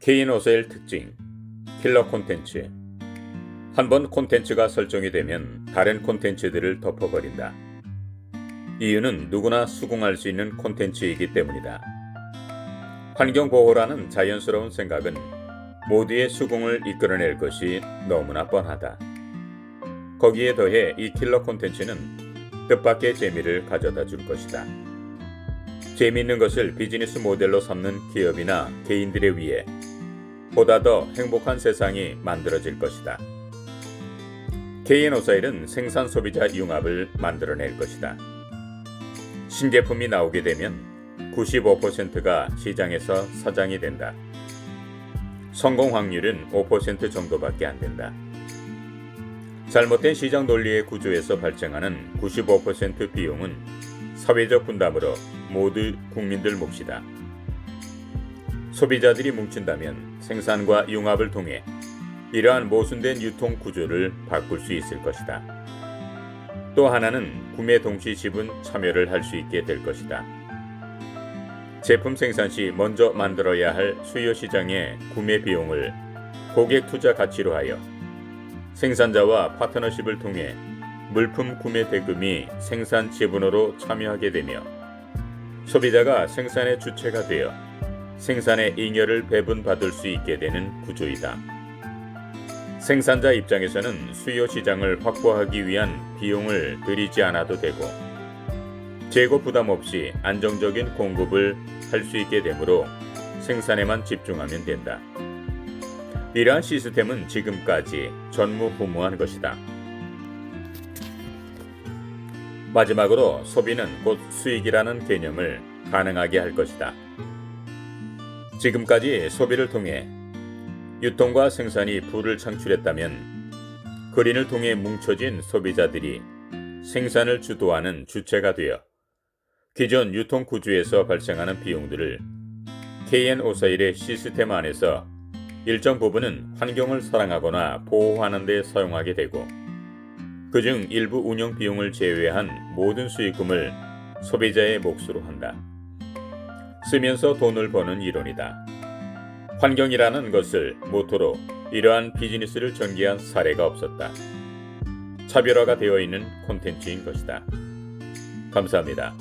K인오셀 특징 킬러 콘텐츠 한번 콘텐츠가 설정이 되면 다른 콘텐츠들을 덮어버린다. 이유는 누구나 수긍할 수 있는 콘텐츠이기 때문이다. 환경보호라는 자연스러운 생각은 모두의 수긍을 이끌어낼 것이 너무나 뻔하다. 거기에 더해 이 킬러 콘텐츠는 뜻밖의 재미를 가져다 줄 것이다. 재미있는 것을 비즈니스 모델로 삼는 기업이나 개인들에 의해 보다 더 행복한 세상이 만들어질 것이다. KN오사일은 생산 소비자 융합을 만들어낼 것이다. 신제품이 나오게 되면 95%가 시장에서 사장이 된다. 성공 확률은 5% 정도밖에 안 된다. 잘못된 시장 논리의 구조에서 발생하는 95% 비용은 사회적 분담으로 모두 국민들 몫이다. 소비자들이 뭉친다면 생산과 융합을 통해 이러한 모순된 유통 구조를 바꿀 수 있을 것이다. 또 하나는 구매 동시 지분 참여를 할 수 있게 될 것이다. 제품 생산 시 먼저 만들어야 할 수요 시장의 구매 비용을 고객 투자 가치로 하여 생산자와 파트너십을 통해 물품 구매 대금이 생산 지분으로 참여하게 되며 소비자가 생산의 주체가 되어 생산의 잉여를 배분받을 수 있게 되는 구조이다. 생산자 입장에서는 수요 시장을 확보하기 위한 비용을 들이지 않아도 되고 재고 부담 없이 안정적인 공급을 할 수 있게 되므로 생산에만 집중하면 된다. 이러한 시스템은 지금까지 전무후무한 것이다. 마지막으로 소비는 곧 수익이라는 개념을 가능하게 할 것이다. 지금까지 소비를 통해 유통과 생산이 부를 창출했다면 그린을 통해 뭉쳐진 소비자들이 생산을 주도하는 주체가 되어 기존 유통 구조에서 발생하는 비용들을 KN541의 시스템 안에서 일정 부분은 환경을 사랑하거나 보호하는 데 사용하게 되고 그중 일부 운영 비용을 제외한 모든 수익금을 소비자의 몫으로 한다. 쓰면서 돈을 버는 이론이다. 환경이라는 것을 모토로 이러한 비즈니스를 전개한 사례가 없었다. 차별화가 되어 있는 콘텐츠인 것이다. 감사합니다.